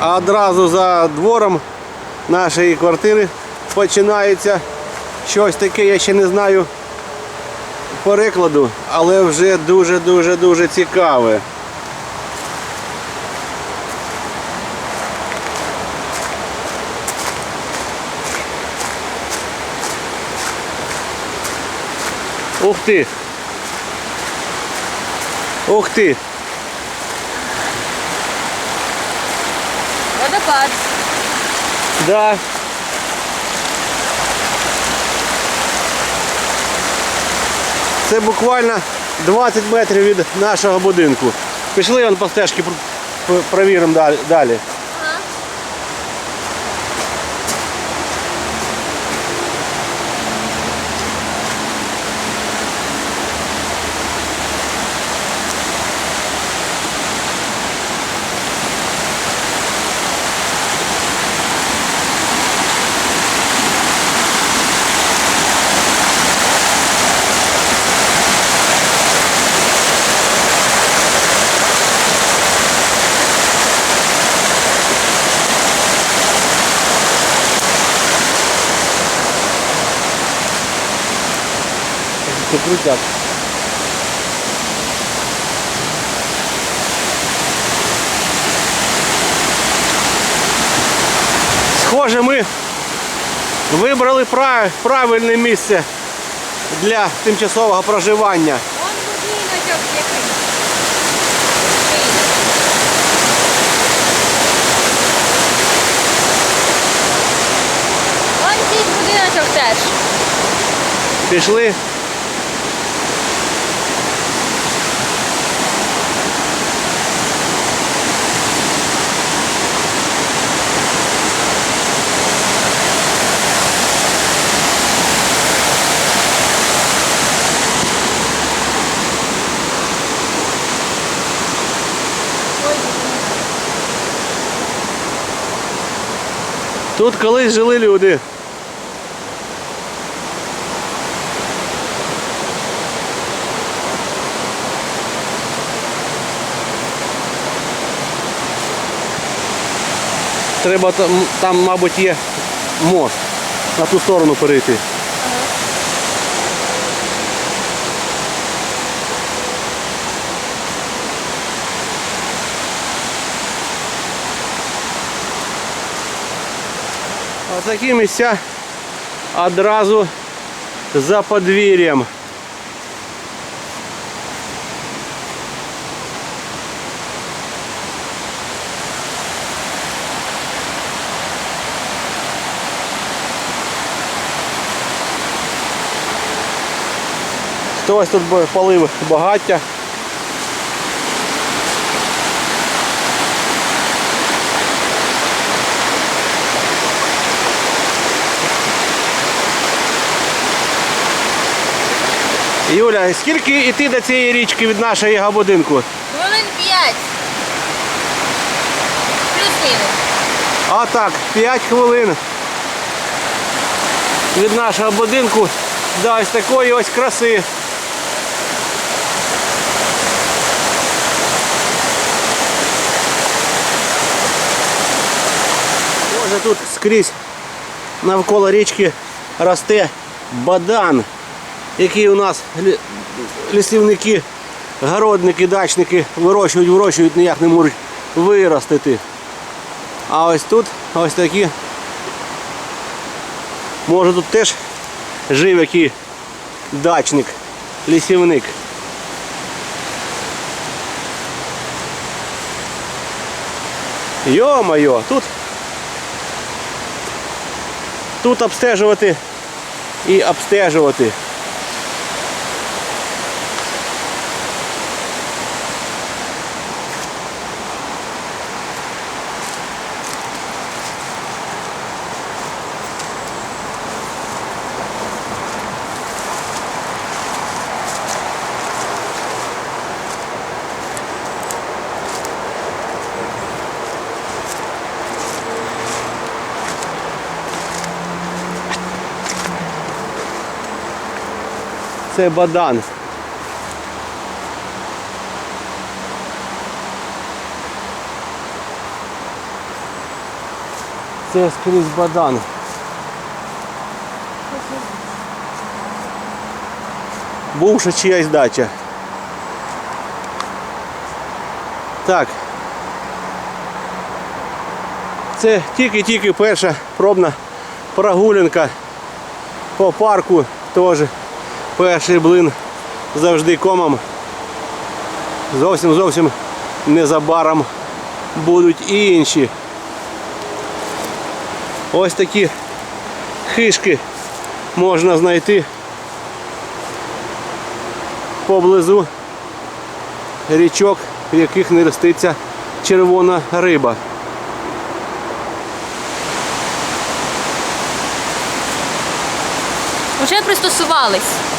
А одразу за двором нашої квартири починається щось таке, я ще не знаю перекладу, але вже дуже-дуже дуже цікаве. Ух ти! Ух ти! Да. Це буквально 20 метрів від нашого будинку. Пішли вон по стежці провіримо далі- Ага. Крутяк. Схоже, ми вибрали пра- правильне місце для тимчасового проживання. Вон будиночок який. Цей будиночок теж. Пішли. Тут колись жили люди. Треба там, там, мабуть, є мост на ту сторону перейти. Такі місця одразу за подвір'ям. Хтось тут палив багаття. Юля, скільки йти до цієї річки від нашого будинку? Хвилин п'ять. Плюс-мінус. А так, 5 хвилин від нашого будинку до ось такої ось краси. Може тут скрізь навколо річки росте бадан, який у нас лісівники, городники, дачники вирощують, вирощують, ніяк не можуть виростити. А ось тут ось такі. Може тут теж жив який дачник, лісівник. Йо-моє, тут тут обстежувати і обстежувати. Це бадан. Це скрізь бадан. Бувша чиясь дача. Так. Це тільки-тільки перша пробна прогулянка по парку. Теж перший блин завжди комом. Зовсім зовсім незабаром будуть і інші. Ось такі хишки можна знайти поблизу річок, в яких не роститься червона риба. Вже пристосувались.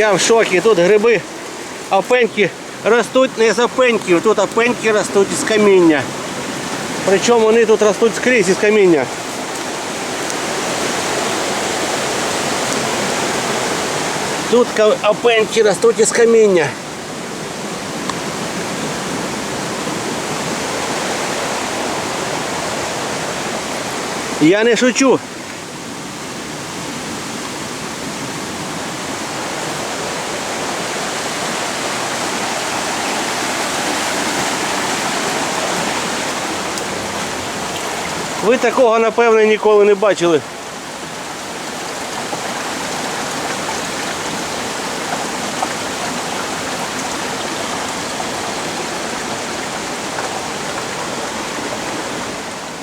Я в шокі. Тут гриби, опеньки ростуть не з опеньків, тут опеньки ростуть із каміння. Причому вони тут ростуть скрізь із каміння. Тут опеньки ростуть із каміння. Я не шучу. Ви такого, напевно, ніколи не бачили.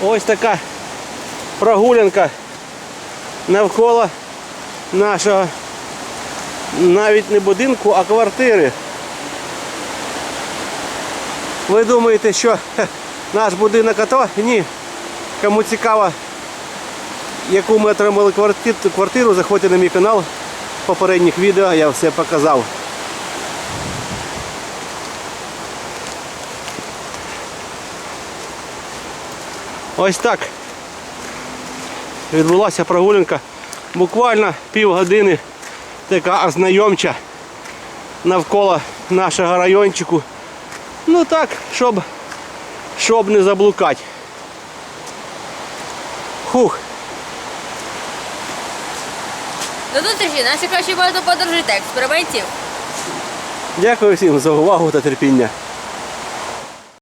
Ось така прогулянка навколо нашого навіть не будинку, а квартири. Ви думаєте, що наш будинок АТО? Ні. Кому цікаво, яку ми отримали квартиру, заходьте на мій канал. В попередніх відео я все показав. Ось так. Відбулася прогулянка. Буквально півгодини така ознайомча навколо нашого райончику. Ну так, щоб, щоб не заблукати. Хух. До зустрічі, наші кращі багато подорожі та експериментів. Дякую всім за увагу та терпіння.